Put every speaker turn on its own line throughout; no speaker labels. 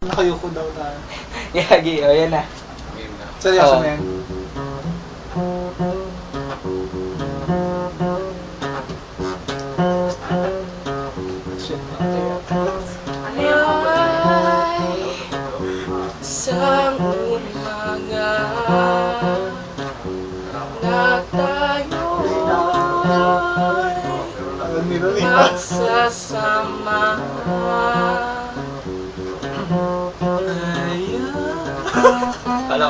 Nakayuko daw na.
Yagi, o yan na.
Game na.
Seryoso
Oo.
na yan. Shit,
Ay, isang umaga na tayo'y
Ang nila
magsasama.
Kala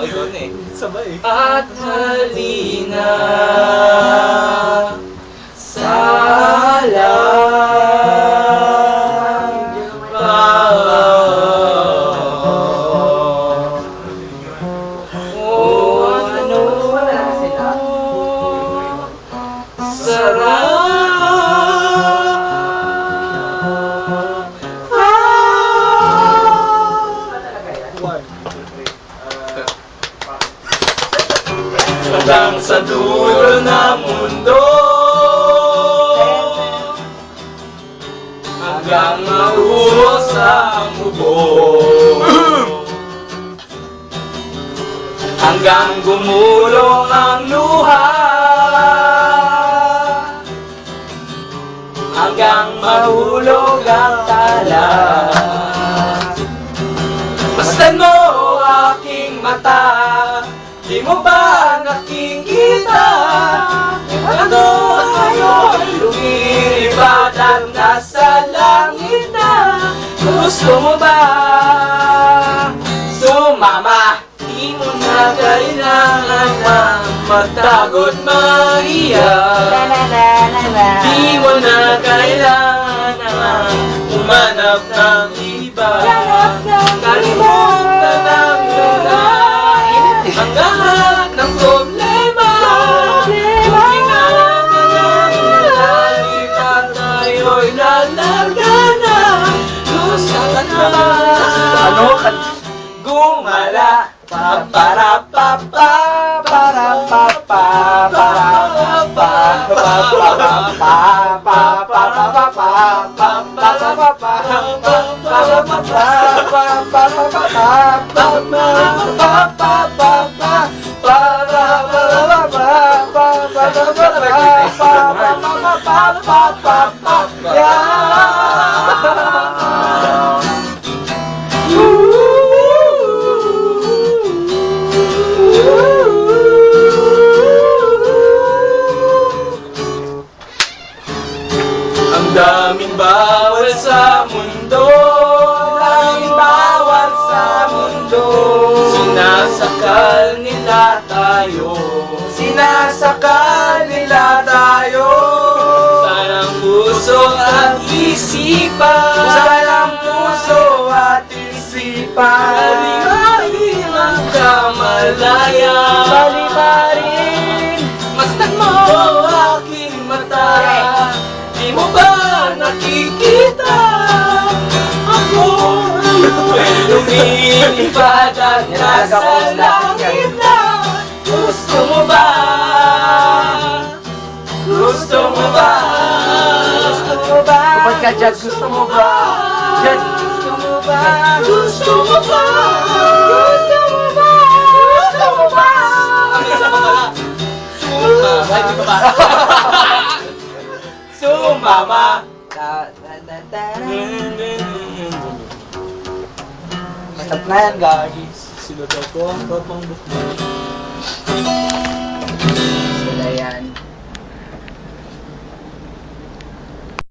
ko na eh.
Sabay.
At halina Hanggang sa dulo ng mundo. Hanggang maubos ang ubo Hanggang gumulong ang luha. Hanggang mahulog Di mo ba nakikita? Ano ngayon? Lumilipad at nasa langit na. Gusto mo ba? Sumama Di mo na kailangan ng magtago't maiyak. Di mo na kailangan ng umanap ng iba gumala. Pa para pa pa para pa pa para pa pa pa pa pa pa para pa pa pa para pa pa para pa pa pa para pa pa pa pa pa para pa pa pa pa daming bawal sa mundo. Daming bawal sa mundo. Sinasakal nila tayo. Sinasakal nila tayo. Sanang puso at isipan. Sanang puso at isipan. Bali-bali ang kamalaya lumilipad at nasa langit na Gusto mo ba? Gusto mo ba? Gusto mo ba?
Kapag ka dyan, gusto mo ba? Dyan,
Gusto mo ba? Gusto mo ba? Gusto mo ba? Gusto mo ba? Sumama. Ba? Sumama Tap na yan, guys.
Sila daw po ang totong bukman. Sila yan.